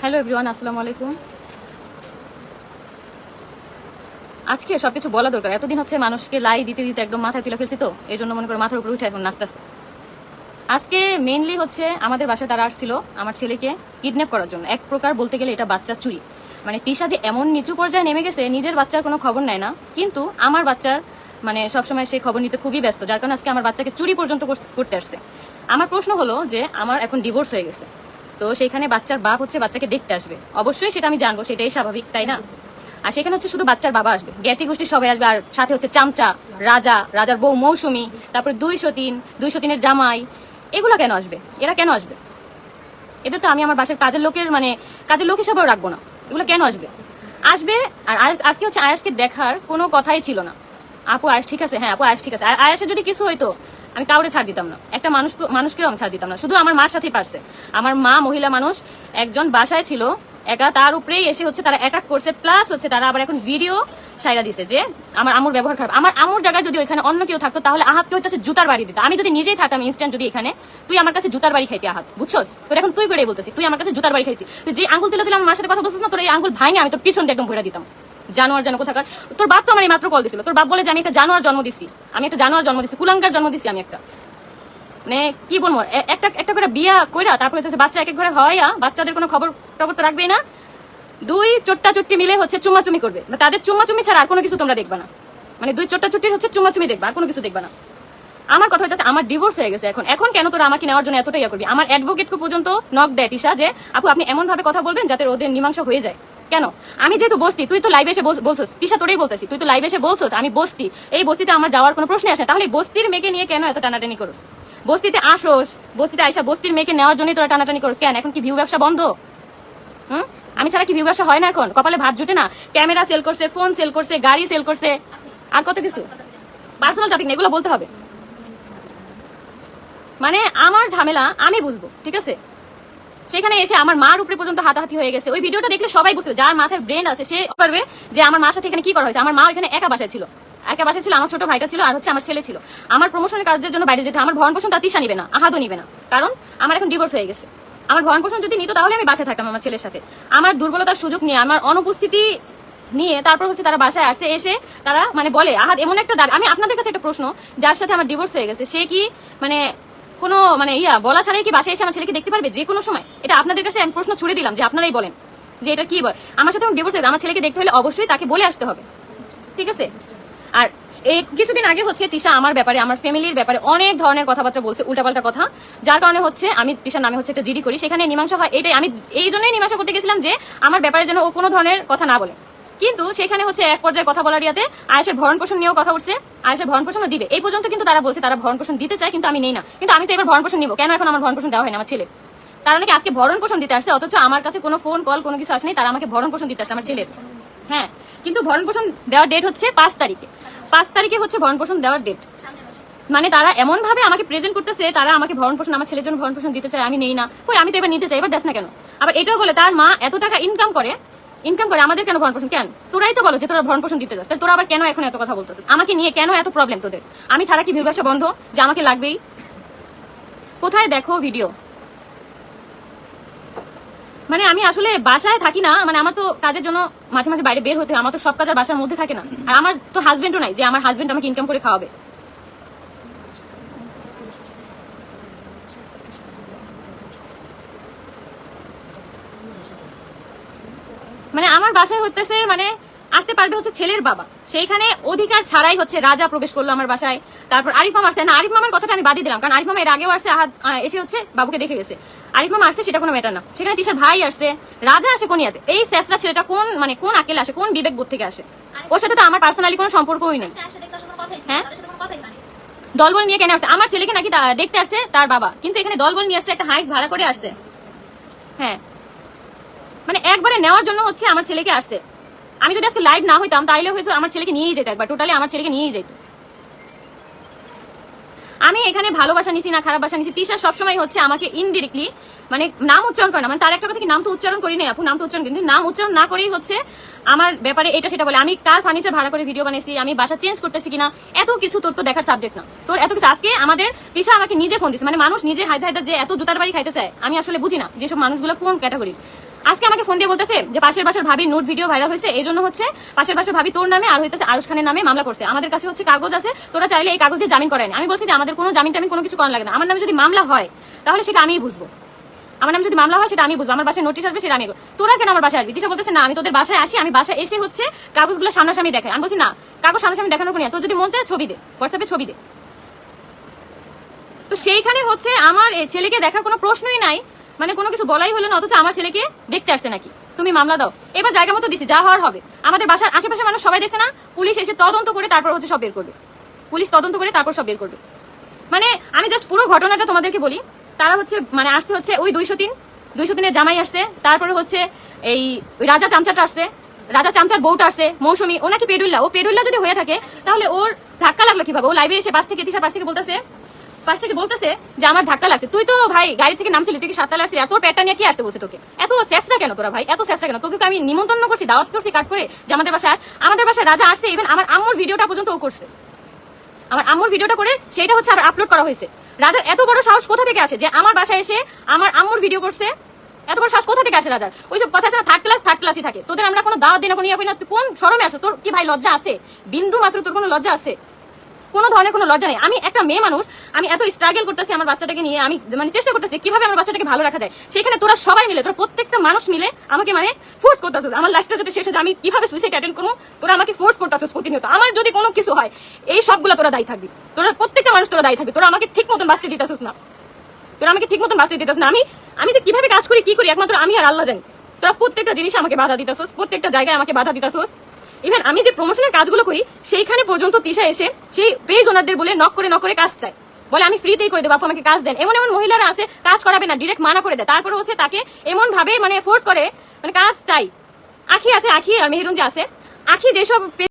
Hello everyone আসসালামু আলাইকুম। আজকে সবকিছু বলা দরকার। এতদিন হচ্ছে মানুষকে লাই দিতে দিতে একদম মাথায় তুলে ফেলছি তো এই জন্য মনে করে মাথার উপর উঠে এখন নাচতে আসছে আজকে মেনলি হচ্ছে আমাদের বাসায় তারা আসছিল, আমার ছেলেকে কিডন্যাপ করার জন্য। এক প্রকার বলতে গেলে এটা বাচ্চা চুরি। মানে তিশা যে এমন নিচু পর্যায়ে নেমে গেছে, নিজের বাচ্চার কোনো খবর নেয় না। কিন্তু আমার বাচ্চার মানে সবসময় সে খবর নিতে খুবই ব্যস্ত, যার কারণে আজকে আমার বাচ্চাকে চুরি পর্যন্ত করতে আসছে। আমার প্রশ্ন হলো যে, আমার এখন ডিভোর্স হয়ে গেছে। তো সেখানে বাচ্চার বাপ হচ্ছে বাচ্চাকে দেখতে আসবে। অবশ্যই সেটা আমি জানব, সেটাই স্বাভাবিক, তাই না? আর সেখানে হচ্ছে শুধু বাচ্চার বাবা আসবে। জ্ঞাতি গোষ্ঠী সবাই আসবে, আর সাথে হচ্ছে চামচা, রাজা, রাজার বউ মৌসুমি, তারপর দুইশো তিন, দুইশো তিনের জামাই। এগুলো কেন আসবে? এরা কেন আসবে? এটা তো আমি আমার বাসার কাজের লোকের মানে কাজের লোক হিসাবেও রাখব না। এগুলো কেন আসবে? আসবে, আর আজকে হচ্ছে আয়াসকে দেখার কোনো কথাই ছিল না। আপু, আয়াস ঠিক আছে? হ্যাঁ আপু, আয়াস ঠিক আছে। আর আয়াসের যদি কিছু হইতো আমি কাউরে ছাড় দিতাম না। একটা মানুষ মানুষকেও আমি ছাড় দিতাম না। শুধু আমার মার সাথেই পারছে। আমার মা মহিলা মানুষ, একজন বাসায় ছিল, একা তার উপরেই এসে হচ্ছে তারা অ্যাটাক করছে প্লাস হচ্ছে তারা আবার এখন ভিডিও ছাইরা দিছে যে আমার আমুর ব্যবহার খারাপ। আমার আমুর জায়গায় যদি ওইখানে অন্য কেউ থাকতো, তাহলে আহাতকে হইতেছে জুতার বাড়ি দিত। আমি যদি নিজেই থাকতাম ইনস্ট্যান্ট যদি এখানে, তুই আমার কাছে জুতার বাড়ি খাইতে আহাত। বুঝছস? তোর এখন তুই করে বলতেছিস, তুই আমার কাছে জুতার বাড়ি খাইতি। তুই যে আঙ্গুল তুলে তুলে আমার মার সাথে কথা বলছিস না, তোর এই আঙ্গুল ভাঙে, আমি তোর পিছন দিয়ে একদম ভরে দিতাম। জানোয়ার যেন কোথাকার? তোর বাপ তো আমার এই মাত্র কল দিছিল। তোর বাপ বলে যে, আমি একটা জানোয়ার জন্ম দিছি। আমি একটা জানোয়ার জন্ম দিছি। কুলাঙ্কার জন্ম দিছি আমি একটা। মানে কি বলব? একটা একটা করে বিয়া কইরা তারপরে হচ্ছে বাচ্চা এক এক ঘরে হয় বাচ্চাদের কোনো খবর টবর তো রাখবেই না। দুই চোট্টা চুট্টি মিলে হচ্ছে চুম্মাচুমি করবে। মানে তাদের চুম্মাচুমি ছাড়া আর কোনো কিছু তোমরা দেখবে না। মানে দুই চোট্টা চুট্টির হচ্ছে চুম্মাচুমি দেখবে, আর কোনো কিছু দেখবে না। আমার কথা হইতেছে, আমার ডিভোর্স হয়ে গেছে এখন। এখন কেন তোরা আমাকে নেওয়ার জন্য এতটা ইয়ে করবি? আমার অ্যাডভোকেটকে পর্যন্ত নক দেয় তিশা যে, আপু, আপনি এমন ভাবে কথা বলবেন যাতে ওদের মীমাংসা হয়ে যায়। কেন? আমি যেহেতু বসতি, তুই তো লাইভে এসে বল- বলছিস। তিশা তোরেই বলতেছি, তুই তো লাইভে এসে বলছিস, আমি বসতি। এই বস্তিতে আমার যাওয়ার কোনো প্রশ্ন আসে তাহলে বস্তির মেয়েকে নিয়ে কেন এত টানাটানি করস? বস্তিতে আসোস, বস্তিতে আইসা বস্তির মেয়েকে নেওয়ার জন্যই তোরা টানাটানি করস। কেন? এখন কি ভিউ ব্যবসা বন্ধ? হুম? আমি ছাড়া কি ভিউ ব্যবসা হয় না এখন? কপালে ভাত জুটে না? ক্যামেরা সেল করছে ফোন সেল করছে, গাড়ি সেল করছে। আর কত কিছু? পার্সোনাল টপিক এগুলো বলতে হবে। মানে আমার ঝামেলা, আমি বুঝব, ঠিক আছে? সেখানে এসে আমার মার উপরে পর্যন্ত হাতাহাতি হয়ে গেছে। ওই ভিডিওটা দেখলে সবাই বুঝতে যার মাথায় ব্রেন আছে, সে পারবে যে আমার মার সাথে এখানে কি করা হয়েছে। আমার মা এখানে একা বাসায় ছিল। একা বাসায় ছিল, আমার ছোট ভাইটা ছিল আর হচ্ছে আমার ছেলে ছিল। আমার প্রমোশনের কাজের জন্য বাইরে যেতে আমার ভরণ পোষণ তাতিশা নিবে না, আহাদও নিবে না। কারণ আমার এখন ডিভোর্স হয়ে গেছে। আমার ভরণ পোষণ যদি নিত তাহলে আমি বাসায় থাকতাম আমার ছেলের সাথে। আমার দুর্বলতার সুযোগ নিয়ে, আমার অনুপস্থিতি নিয়ে তারপর হচ্ছে তারা বাসায় আসছে এসে তারা মানে বলে, আহাদ, এমন একটা দাবি আমি আপনাদের কাছে একটা প্রশ্ন, যার সাথে আমার ডিভোর্স হয়ে গেছে, সে কি মানে কোনো মানে ইয়া, বলা ছাড়াই কি বাসায় এসে আমার ছেলেকে দেখতে পারবে? যে কোনো সময়। এটা আপনাদের কাছে আমি প্রশ্ন ছুড়ে দিলাম যে আপনারাই বলেন। যে এটা কি আমার সাথে ডিভোর্স আমার ছেলেকে দেখতে হলে অবশ্যই তাকে বলে আসতে হবে। ঠিক আছে? আর এই কিছুদিন আগে হচ্ছে তিশা আমার ব্যাপারে, আমার ফ্যামিলির ব্যাপারে অনেক ধরনের কথাবার্তা বলছে, উল্টাপাল্টা কথা। যার কারণে হচ্ছে আমি তিশার নামে হচ্ছে একটা জিডি করি। সেখানে মীমাংসা হয়, এটাই। আমি এই জন্যই মীমাংসা করতে গেছিলাম যে আমার ব্যাপারে যেন ও কোনো ধরনের কথা না বলে। কিন্তু সেখানে হচ্ছে এক পর্যায়ে কথা বলার ইয়াতে আয়েশের ভরণ পোষণ নিয়েও কথা উঠছে। আয়েশের ভরণ পোষণও দিবে। এই পর্যন্ত কিন্তু তারা বলছে, তারা ভরণ পোষণ দিতে চায়, কিন্তু আমি নেই না। কিন্তু আমি তো এবার ভরণ পোষণ নিবো। কেন এখন আমার ভরণ পোষণ দেওয়া হয় না আমার ছেলে তারা নাকি আজকে ভরণ পোষণ দিতে আসছে, অথচ আমার কাছে কোনো ফোন, কল, কোনো কিছু আসেনি, তারা আমাকে ভরণ পোষণ দিতে আসছে আমার ছেলের। হ্যাঁ কিন্তু ভরণ পোষণ দেওয়ার ডেট হচ্ছে পাঁচ তারিখে। পাঁচ তারিখে হচ্ছে ভরণ পোষণ দেওয়ার ডেট মানে তারা এমন ভাবে আমাকে প্রেজেন্ট করতেছে, তারা আমাকে ভরণ পোষণ আমার ছেলের জন্য ভরণ পোষণ দিতে চায়, আমি নেই না। কই, আমি তো এবার নিতে চাই, এবার দেশ না কেন। আবার এটাও বলে, তার মা এত টাকা ইনকাম করে ইনকাম করে আমাদের কেন ভরণ পোষণ কেন? তোরাই তো বলো যে তোরা ভরণ পোষণ দিতে যাস। তাহলে তোরা আবার কেন এখন এত কথা বলতেছিস আমাকে নিয়ে কেন এত প্রবলেম তোদের? আমি ছাড়া কি ভিউ ব্যবসা বন্ধ? যে আমাকে লাগবেই। কোথায় দেখো ভিডিও মানে আমি আসলে বাসায় থাকি না মানে আমার তো কাজের জন্য মাঝে মাঝে বাইরে বের হতে হয়, আমার তো সব কাজ আর বাসার মধ্যে থাকে না। আর আমার তো হাজবেন্ডও নাই যে আমার হাজবেন্ড আমাকে ইনকাম করে খাওয়াবে। মানে আমার বাসায় হতেছে মানে আসতে পারবে হচ্ছে ছেলের বাবা। সেইখানে অধিকার ছাড়াই হচ্ছে রাজা প্রবেশ করল আমার বাসায়। তারপর আরিফ মামা আসছে। না আরিফ মামার কথাটা আমি বাদই দিলাম। কারণ আরিফ মামা এর আগেও আসছে এসে হচ্ছে বাবুকে দেখে গেছে। আরিফ মামা আসছে, সেটা কোনো ম্যাটার না। সেখানে তিশার ভাই আসছে। রাজা আসে কোনিয়াতে এই শেষরা ছেলেটা কোন মানে কোন আকেলে আসে? কোন বিবেক বোধ থেকে আসে? ওর সাথে তো আমার পার্সোনালি কোনো সম্পর্কই নেই। হ্যাঁ? দলবল নিয়ে কেন আসছে? আমার ছেলেকে নাকি দেখতে আসছে তার বাবা। কিন্তু এখানে দলবল নিয়ে আসছে, একটা হাইস ভাড়া করে আসছে। হ্যাঁ। মানে একবারে নেওয়ার জন্য হচ্ছে আমার ছেলেকে আসছে। আমি যদি আজকে লাইভ না হইতাম, তাইলে হয়তো আমার ছেলেকে নিয়েই যেত একবার। টোটালি আমার ছেলেকে নিয়েই যেত। আমি এখানে ভালোবাসা নিছি না খারাপ বাসা নিছি। তিশা সবসময় হচ্ছে আমাকে ইনডিরেক্টলি মানে নাম উচ্চারণ করে না। মানে তার একটা কথা কি, নাম তো উচ্চারণ করি না আপু, নাম তো উচ্চারণ কিন্তু নাম উচ্চারণ না করেই হচ্ছে আমার ব্যাপারে এটা সেটা বলে। আমি কার ফার্নিচার ভাড়া করে ভিডিও বানিয়েছি আমি বাসা চেঞ্জ করতেছি কিনা, এত কিছু তোর তো দেখার সাবজেক্ট না। তোর এত কিছু আজকে আমাদের তিশা আমাকে নিজে ফোন দিচ্ছে মানে মানুষ নিজে হাইতে হাইতে যে এত জুতার বাড়ি খাইতে চায়, আমি আসলে বুঝি না যেসব মানুষগুলো কোন ক্যাটাগরি আজকে আমাকে ফোন দিয়ে বলতেছে যে পাশের বাসার ভাবির নোট ভিডিও ভাইরাল হয়েছে এই জন্য হচ্ছে পাশের বাসার ভাবি তোর নামে আর হইতেছে আরুষ খানের নামে মামলা করছে। আমাদের কাছে হচ্ছে কাগজ আছে, তোরা চাইলে এই কাগজ দিয়ে জামিন করেন আমি বলছি যে আমাদের কোনো জামিন টামিন কোনো কিছু করার লাগে না। আমার নামে যদি মামলা হয়, তাহলে সেটা আমিই বুঝব। আমার নামে যদি মামলা হয়, সেটা আমি বুঝব। আমার বাসায় নোটিশ আসবে, সেটা আমি তোরা কেন আমার বাসায় আসবি? দিশা বলতেছে, না, আমি তোদের বাসায় আসি, আমি বাসায় এসে হচ্ছে কাগজগুলো সামনাসামনি দেখাই। আমি বলছি, না, কাগজ সামনাসামনি দেখানোর কোনো তোর যদি মন চায়, ছবি দে। হোয়াটসঅ্যাপে ছবি দে। তো সেইখানে হচ্ছে আমার ছেলেকে দেখার কোনো প্রশ্নই নাই। মানে কোনো কিছু বলাই হলো না, অথচ আমার ছেলেকে দেখতে আসছে নাকি। তুমি মামলা দাও। এবার জায়গা মতো দিছি, যা হওয়ার হবে। আমাদের বাসার আশেপাশে মানুষ সবাই দেখছে না। পুলিশ এসে তদন্ত করে তারপর হচ্ছে সব বের করবে। পুলিশ তদন্ত করে তারপর সব বের করবে। মানে আমি জাস্ট পুরো ঘটনাটা তোমাদেরকে বলি। তারা হচ্ছে মানে আসতে হচ্ছে ওই দুইশো তিন, দুইশো তিনের জামাই আসছে, তারপরে হচ্ছে এই রাজা চামচাটা আসছে, রাজা চামচার বউটা আসছে, মৌসুমি, ও নাকি পেডুল্লা, ও পেডুল্লা যদি হয়ে থাকে, তাহলে ওর ধাক্কা লাগল কীভাবে? ও লাইভে এসে পাশ থেকে তিসার পাশ থেকে বলতেছে, পাশ থেকে বলতেছে যে আমার ধাক্কা লাগছে। তুই তো ভাই গাড়ি থেকে নামছিলি, তুই কি সাততলা আর তোর পেটটা নিয়ে কি আসতে বলছে তোকে? এত চেষ্টা কেন তোরা ভাই? এত চেষ্টা কেন? তোকে আমি নিমন্ত্রণ করছি, দাওয়াত করছি কাট করে যে আমাদের বাসায় আস। আমাদের বাসায় রাজা আসছে ইভেন আমার আম্মুর ভিডিওটা পর্যন্ত ও করছে। আমার আম্মুর ভিডিওটা করে সেটা হচ্ছে আর আপলোড করা হয়েছে। রাজার এত বড় সাহস কোথা থেকে আসে যে আমার বাসায় এসে আমার আম্মুর ভিডিও করছে? এত বড় সাহস কোথা থেকে আসে রাজার ওই সব কথা থার্ড ক্লাস থার্ড ক্লাসই থাকে। তোদের আমরা কোনো দাওয়াত দিন কোনো ইয়ে না। কোন শরমে আসো তোর কি ভাই লজ্জা আছে? বিন্দু মাত্র তোর কোনো লজ্জা আছে? কোনো ধরনের কোনো লজ্জা নেই। আমি একটা মেয়ে মানুষ, আমি এত স্ট্রাগল করতেছি আমার বাচ্চাটাকে নিয়ে, আমি মানে চেষ্টা করতেছি কীভাবে আমার বাচ্চাটাকে ভালো রাখা যায়। সেখানে তোরা সবাই মিলে, তোরা প্রত্যেকটা মানুষ মিলে আমাকে মানে ফোর্স করতেছিস। আমার লাইফটা যাতে শেষ হয়ে আমি কীভাবে সুইসাইড অ্যাটেন্ড করব? তোরা আমাকে ফোর্স করতেছিস প্রতিনিয়ত। আমার যদি কোনো কিছু হয়, এই সবগুলো তোরা দায়ী থাকবি। তোরা প্রত্যেকটা মানুষ তোরা দায়ী থাকবি। তোরা আমাকে ঠিক মতন বাঁচতে দিতেছিস না। তোরা আমাকে ঠিক মতন বাঁচতে দিতেছিস না। আমি আমি যে কীভাবে কাজ করি, কি করি, একমাত্র আমি আর আল্লাহ জানি। তোরা প্রত্যেকটা জিনিস আমাকে বাধা দিতেছোস, প্রত্যেকটা জায়গায় আমাকে বাধা দিতেছোস। ইভেন আমি যে প্রমোশনের কাজগুলো করি, সেইখানে পর্যন্ত তিশা এসে সেই পেজ ওনারদের বলে নক করে নক করে কাজ চায়। বলে, আমি ফ্রিতেই করে দেবো, আপু আমাকে কাজ দেন। এমন এমন মহিলারা আছে, কাজ করাবে না ডিরেক্ট মানা করে দেয়। তারপর হচ্ছে তাকে এমন ভাবে মানে ফোর্স করে মানে কাজ চাই। আখি আছে, আখি আর মেহরুন যে আছে। আখি যেসব